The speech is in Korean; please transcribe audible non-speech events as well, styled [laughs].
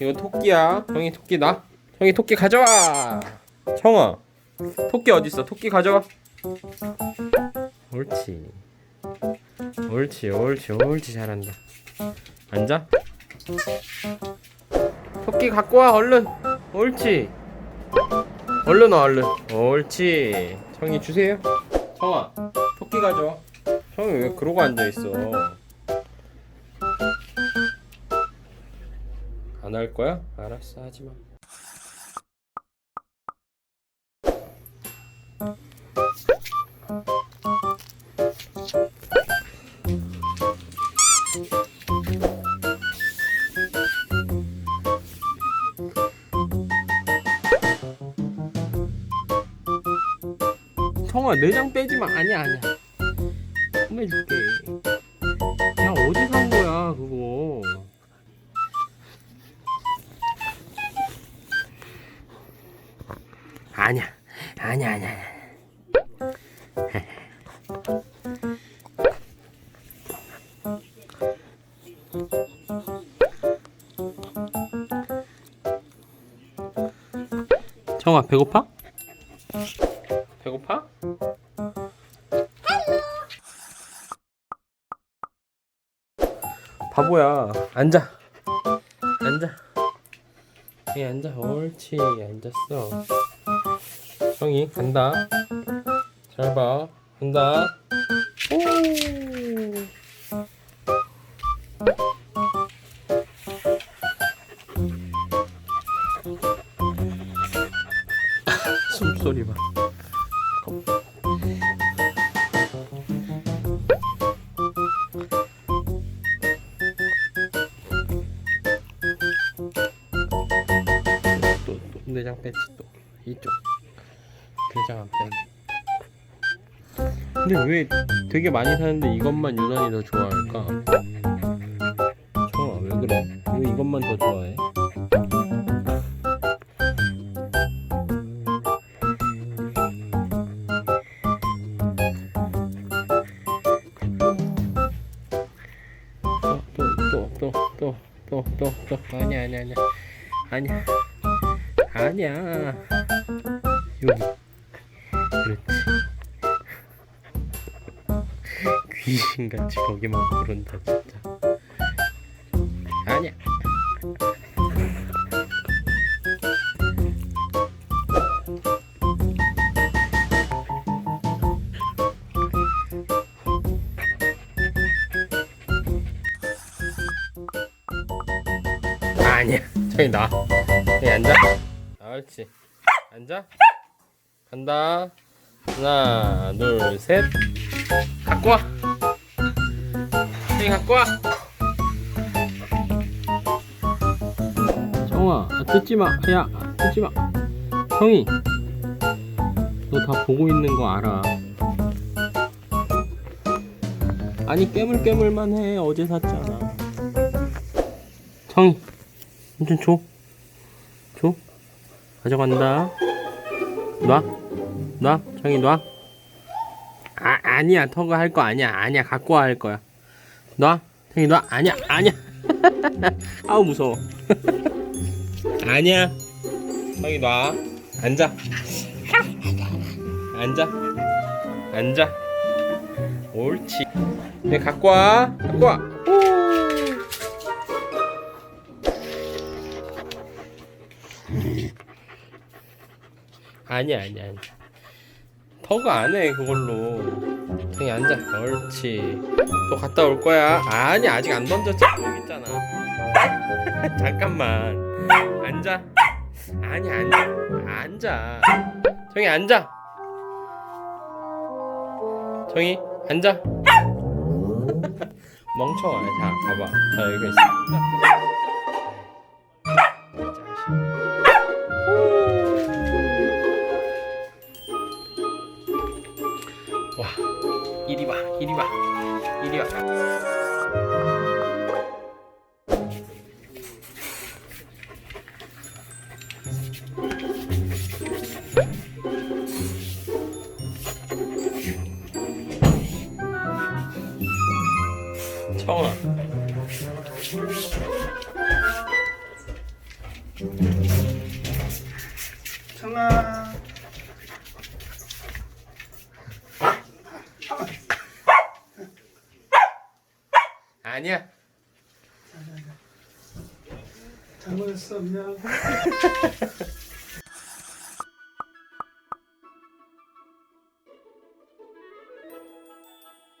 이거 토끼야. 형이 토끼 나. 형이 토끼 가져와. 청아. 토끼 어디 있어? 토끼 가져와. 옳지. 옳지, 옳지, 옳지 잘한다. 앉아. 토끼 갖고 와 얼른. 옳지. 얼른 와 얼른. 옳지. 청이 주세요. 청아, 토끼 가져와. 청이 왜 그러고 앉아 있어? 안 할 거야? 알았어, 하지 마. 청아 내장 빼지 마. 아니야 아니야. 혼내줄게. 야 어디 산 거야 그거? 아니야 아니야 아니야. 아니야. 청아 배고파? 배고파? 바보야 앉아 앉아 여기 앉아 옳지 앉았어 형이 간다 잘 봐 간다 오 숨소리 봐 또, 또 내장 뺐지 또 이쪽 내장 안 빼네 근데 왜 되게 많이 사는데 이것만 유난히 더 좋아할까? 좋아 왜 그래? 왜 이것만 더 좋아해? 또또또또또또 아니야 아니야 아니야 아니야 아니야 여기 귀신같이 거기만 부른다 진짜. 아니야. 아니야. 저기 나. 여기 앉아. 아, 옳지. 앉아. 간다 하나 둘 셋 갖고 와 형이 갖고 와 정아 아, 뜯지 마 야 뜯지 마 형이 너 다 보고 있는 거 알아 아니 깨물깨물만 해 어제 샀잖아 성이 삼촌 줘. 줘. 가져간다. 놔. 놔. 정이 놔. 아, 아니야. 터가 할거 아니야. 아니야. 갖고 와 할 거야. 놔. 정이 놔. 아니야. 아니야. [laughs] 아우 무서워. [laughs] 아니야. 정이 놔. 앉아. [laughs] 앉아. 앉아. 옳지. 네, 갖고 와. 갖고 와. 오. 아니야 아니야 아니야 터가 안해 그걸로. 형이 앉아. 옳지. 또 갔다 올 거야. 아니 아직 안 던졌지? 여기 있잖아. [laughs] 잠깐만. 앉아. 아니 앉아 앉아. 정이 앉아. 정이 앉아. [laughs] 멍청아 자 봐봐. 자 여기 있어. 자식 이리 와. 이리 와 청아 아니야. 잘못했어 그냥 [laughs]